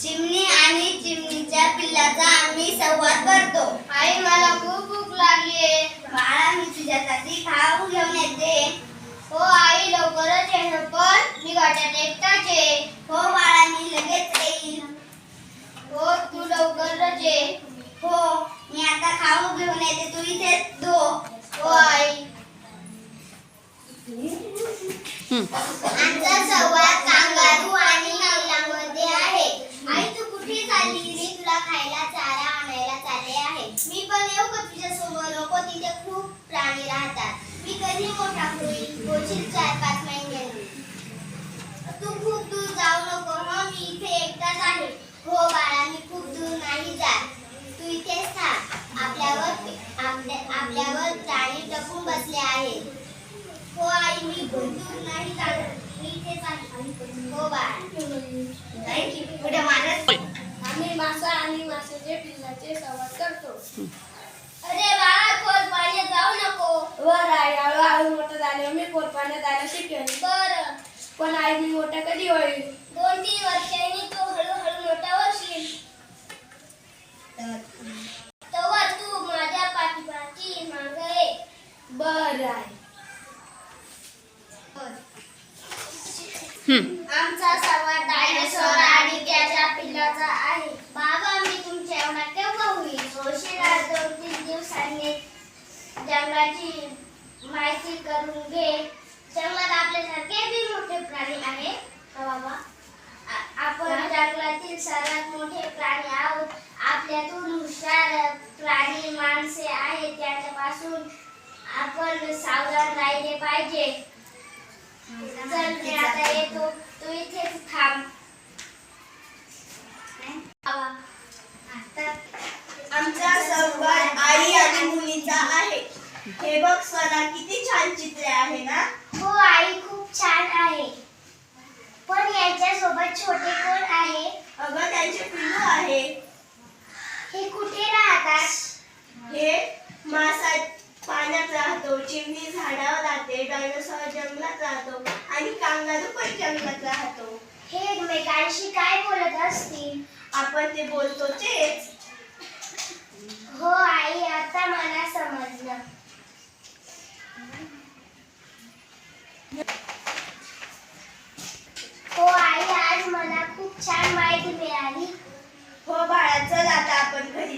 चिमणी आणि चिमणीच्या पिल्लाचा आम्ही संवाद करतो. आई मला खूप भूक लागलीये बाळा मी तुझ्यासाठी खाऊ घेऊन येते. हो आई लवकरच ये पण मी वाट्यात एकटाच आहे. हो बाळा मी लगेच येईल. हो तू लवकरच ये. हो मी आता खाऊ घेऊन येते. तू इथे दो. हो आई. आमचा संवाद कांगारू आणि महिलांमध्ये आहे आई तू कुठे चालली मी तुला खायला चारा आणायला चालले आहे. मी पण येऊ का तुझ्या सोबत नको तिथे खूप प्राणी राहतात. मी कधी मोठा होईल? होशील चार पाच महिन्यांनी. तू खूप दूर जाऊ नको हं? मी इथे एकटाच आहे. हो बाळा मी खूप दूर नाही जात. तू इथेच थांब. आपल्यावर आपल्या आपल्यावर प्राणी टपून बसले आहे हो आई मी खूप दूर नाही जाणार. मी इथेच आहे. हो बाळा. नाही पुढे मारत? आम्ही मासा आणि माशाचे पिल्लाचे संवाद करतो. अरे बाळा खोल पाण्यात जाऊ नको. वर आई हळूहळू मोठं झाले मी कोरपाण्यात जायला शिकेन. बर. पण आई मी मोठा कधी होईल? दोन तीन वर्षांनी तू हळूहळू मोठा होशील. तेव्हा तू माझ्या पाठीपाठी मागे ये. बर आहे आमचा संवाद डायनासोर आणि त्याच्या पिल्लाचा आहे बाबा मी तुमच्या एवढा केव्हा होईल जोशीला दोन तीन दिवसांनी जंगलाची माहिती करून घे. जंगलात आपल्यासारखे बी मोठे प्राणी आहे बाबा? आपण जंगलातील सर्वात मोठे प्राणी आहोत. आपल्यातून हुशार प्राणी माणसे आहेत. त्याच्यापासून आपण सावधान राहिले पाहिजे. चल मी आता येतो. तू इथेच थांब. हे बघ स्वरा किती छान चित्रे आहे ना? हो आई खूप छान आहे. पण यांच्यासोबत छोटे कोण आहे? अगं त्यांचे पिल्लू आहे. हे कुठे राहतात? हे मासा पाण्यात राहतो चिमणी झाडावर राहते डायनोसॉर जंगलात राहतो आणि कांगारू पण जंगलात राहतो. हे एकमेकांशी काय बोलत असतील? आपण ते बोलतो तेच हो आई हो आई आज मला खूप छान माहिती मिळाली. हो बाळाचं चल आपण घरी.